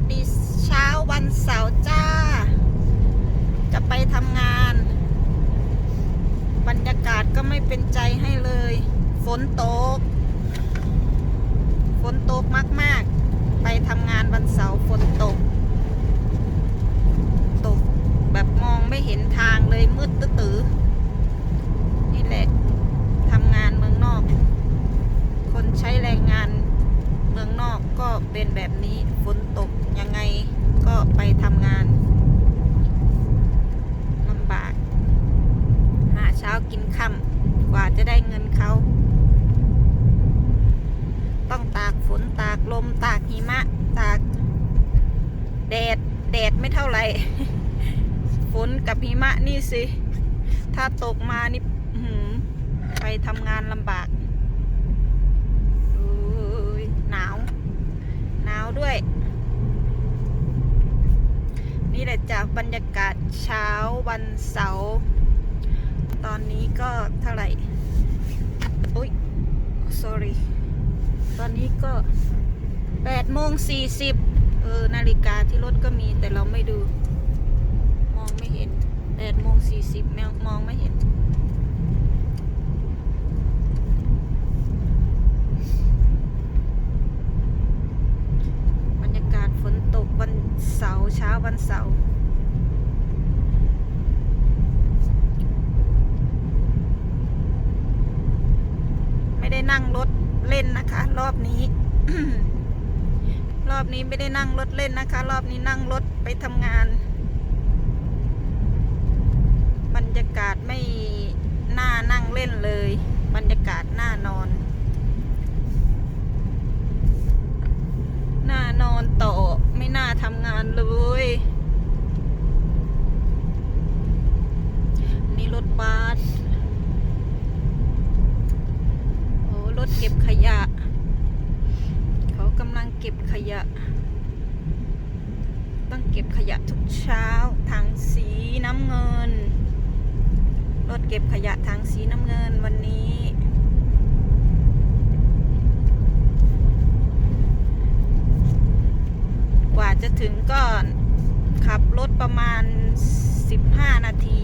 สดีเช้าวันเสาร์จ้า จะไปทำงาน บรรยากาศก็ไม่เป็นใจให้เลย ฝนตก ฝนตกมาก ๆ ไปทำงานวันเสาร์ฝนตก ตกแบบมองไม่เห็นทางเลยมืดตื้อๆนี่แหละทำงานเมืองนอก คนใช้แรงงานเมืองนอกก็เป็นแบบนี้ ฝนตกยังไงก็ไปทำงานลำบาก หาเช้ากินค่ำกว่าจะได้เงินเขา ต้องตากฝนตากลมตากหิมะ ตาก แดด แดด ไม่เท่าไหร่ ฝนกับหิมะนี่สิ ถ้าตกมานี่ไปทำงานลำบากหนาว หนาวด้วย นี่แหละจากบรรยากาศเช้าวันเสาร์ตอนนี้ก็เท่าไหร่อุ้ย sorry ตอนนี้ก็8โมง40 เออ นาฬิกาที่รถก็มีแต่เราไม่ดู มองไม่เห็น8โมง40แมวมองไม่เห็น บรรยากาศฝนตกวันเสาร์เช้าวันเสาร์ไม่ได้นั่งรถเล่นนะคะ รอบนี้ อบนี้ไม่ได้นั่งรถเล่นนะคะ รอบนี้นั่งรถไปทำงาน บรรยากาศไม่น่านั่งเล่นเลย บรรยากาศน่านอนน่านอนต่อไม่น่าทำงานเลยนี่รถบัสโอ้รถเก็บขยะำลังเก็บขยะ ต้องเก็บขยะทุกเช้าถังสีน้ำเงิน รถเก็บขยะถังสีน้ำเงินวันนี้กว่าจะถึงก็ขับรถประมาณ 15 นาที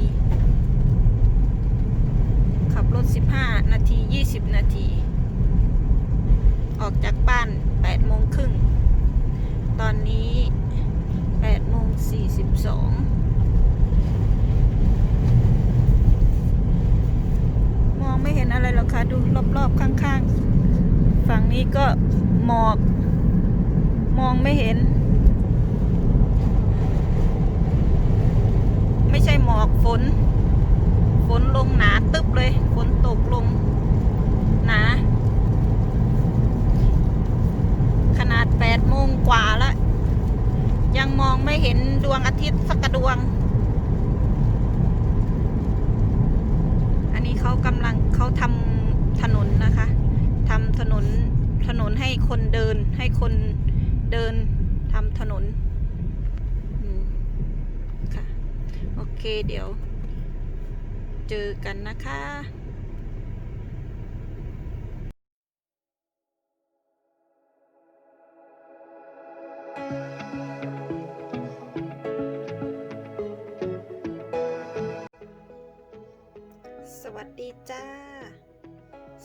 ขับรถ 15 นาที 20 นาที ออกจากบ้าน 8 โมงครึ่ง ตอนนี้ 8 โมง 42 มองไม่เห็นอะไรหรอกค่ะ ดูร อบข้างๆ ฝั่งนี้ก็หมอกมองไม่เห็น ไม่ใช่หมอกฝน ฝนลงหนาตึบเลย ฝนตกลงหนาขนาดแปดโมงกว่าแล้ว ยังมองไม่เห็นดวงอาทิตย์สักดวง อันนี้เขากำลังเขาทำ ถนนนะคะทำถนนถนนให้คนเดินให้คนเดินทำถนนค่ะโอเคเดี๋ยว เจอกันนะคะ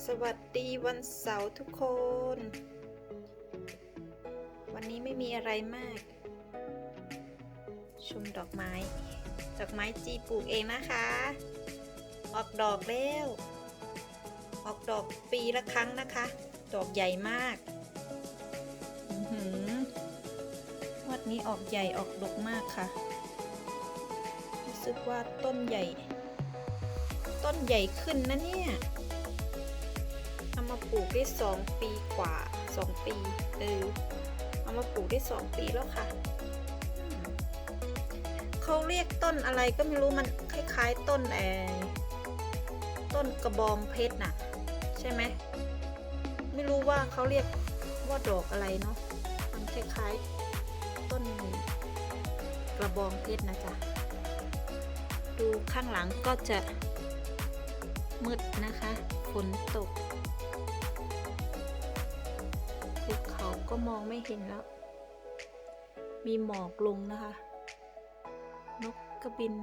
สวัสดีวันเสาร์ทุกคน วันนี้ไม่มีอะไรมาก ชมดอกไม้ ดอกไม้จีปลูกเองนะคะ ออกดอกแล้ว ออกดอกปีละครั้งนะคะ ดอกใหญ่มากหือวัดนี้ออกใหญ่ออกดกมากค่ะ รู้สึกว่าต้นใหญ่ ต้นใหญ่ขึ้นนะเนี่ย เอามาปลูกได้สองปีกว่าสองปีเออเอามาปลูกได้สองปีแล้วค่ะเขาเรียกต้นอะไรก็ไม่รู้มันคล้ายๆต้นแอต้นกระบองเพชรน่ะ ใช่ไหมไม่รู้ว่าเขาเรียกว่าดอกอะไรเนาะมันคล้ายๆต้นกระบองเพชรนะจ๊ะดูข้างหลังก็จะมืดนะคะฝนตกาก็มองไม่เห็นแล้ว มีหมอกลงนะคะ นกกระบิน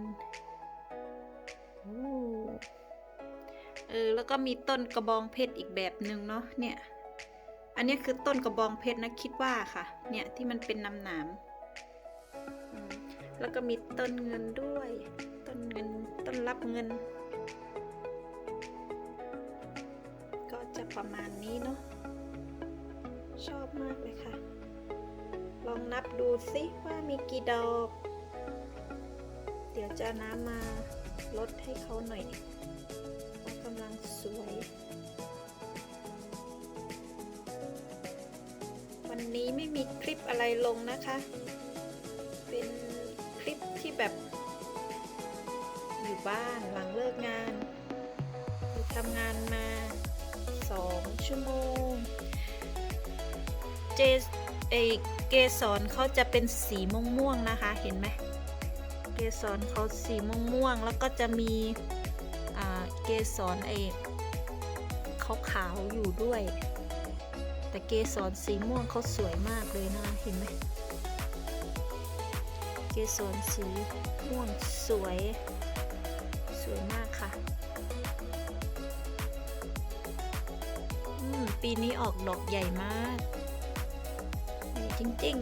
โอ้เออแล้วก็มีต้นกระบองเพชรอีกแบบหนึ่งเนาะเนี่ย อันนี้คือต้นกระบองเพชรนะคิดว่าค่ะ เนี่ยที่มันเป็นน้ำหนามแล้วก็มีต้นเงินด้วย ต้นเงินต้นรับเงิน ก็จะประมาณนี้เนาะ ชอบมากเลยค่ะ ลองนับดูสิว่ามีกี่ดอก เดี๋ยวจะน้ำมาลดให้เขาหน่อยเขากำลังสวย วันนี้ไม่มีคลิปอะไรลงนะคะ เป็นคลิปที่แบบ อยู่บ้านหลังเลิกงานทำงานมาสองชั่วโมง เจเอเกสรเขาจะเป็นสีม่วงม่วงๆนะคะ เห็นไหมเกสรเขาสีม่วงม่วงๆแล้วก็จะมีอ่าเกสรไอขาวอยู่ด้วย แต่เกสรสีม่วงเขาสวยมากเลยนะเห็นไหมเกสรสีม่วงสวย สวยมากค่ะปีนี้ออกดอกใหญ่มาก จริง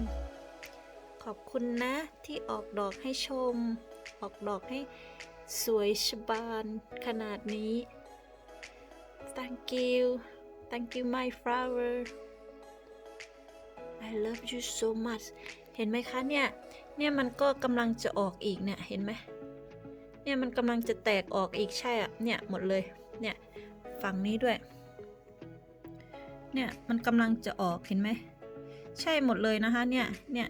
ๆ ขอบคุณนะที่ออกดอกให้ชม ออกดอกให้สวยชบานขนาดนี้ thank you thank you my flower I love you so much เห็นไหมคะเนี่ย เนี่ยมันก็กำลังจะออกอีกเนี่ยเห็นไหมเนี่ยมันกำลังจะแตกออกอีกใช่อะเนี่ยหมดเลย เนี่ยฝั่งนี้ด้วย เนี่ยมันกำลังจะออกเห็นไหม ใช่หมดเลยนะคะเนี่ยเนี่ย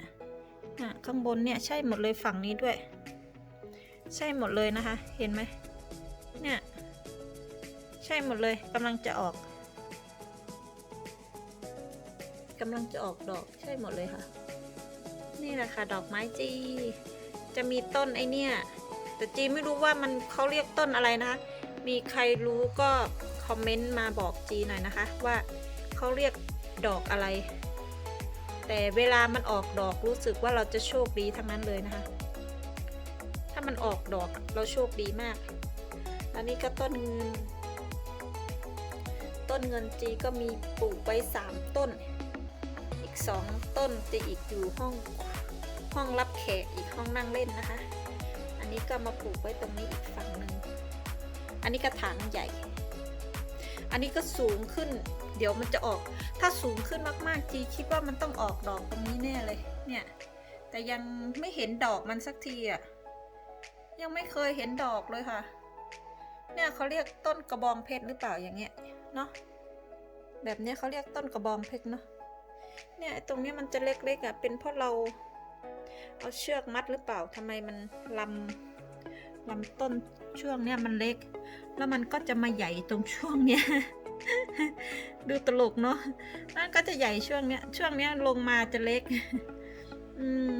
ข้างบนเนี่ยใช่หมดเลยฝั่งนี้ด้วย ใช่หมดเลยนะคะ เห็นไหมเนี่ยใช่หมดเลยกำลังจะออกกำลังจะออกดอกใช่หมดเลยค่ะ นี่แหละค่ะ ดอกไม้จี จะมีต้นไอเนี่ย แต่จีไม่รู้ว่ามันเขาเรียกต้นอะไรนะคะ มีใครรู้ก็คอมเมนต์มาบอกจีหน่อยนะคะ ว่าเขาเรียกดอกอะไร แต่เวลามันออกดอกรู้สึกว่าเราจะโชคดีทั้งนั้นเลยนะคะ ถ้ามันออกดอกเราโชคดีมาก อันนี้ก็ต้นเงิน ต้นเงินจีก็มีปลูกไว้สามต้น อีกสองต้นจะอีกอยู่ห้องห้องรับแขกอีกห้องนั่งเล่นนะคะ อันนี้ก็มาปลูกไว้ตรงนี้อีกฝั่งหนึ่ง อันนี้กระถางใหญ่ อันนี้ก็สูงขึ้น เดี๋ยวมันจะออก ถ้าสูงขึ้นมากๆจีคิดว่ามันต้องออกดอกตรงนี้แน่เลย เนี่ย แต่ยังไม่เห็นดอกมันสักทีอะ ยังไม่เคยเห็นดอกเลยค่ะ เนี่ยเขาเรียกต้นกระบองเพชรหรือเปล่าอย่างเงี้ย เนาะ แบบเนี้ยเขาเรียกต้นกระบองเพชรเนาะ เนี่ยตรงเนี้ยมันจะเล็กๆอะ เป็นเพราะเราเอาเชือกมัดหรือเปล่าทำไมมันลำลำต้นช่วงเนี้ยมันเล็ก แล้วมันก็จะมาใหญ่ตรงช่วงเนี้ย ดูตลกเนาะมันก็จะใหญ่ช่วงเนี้ย ช่วงเนี้ยลงมาจะเล็ก อืม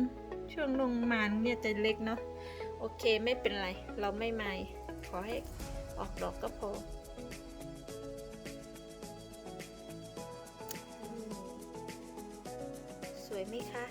ช่วงลงมาเนี่ยจะเล็กเนาะ โอเคไม่เป็นไร เราไม่ไม่ขอให้ออกดอกก็พอสวยไหมคะ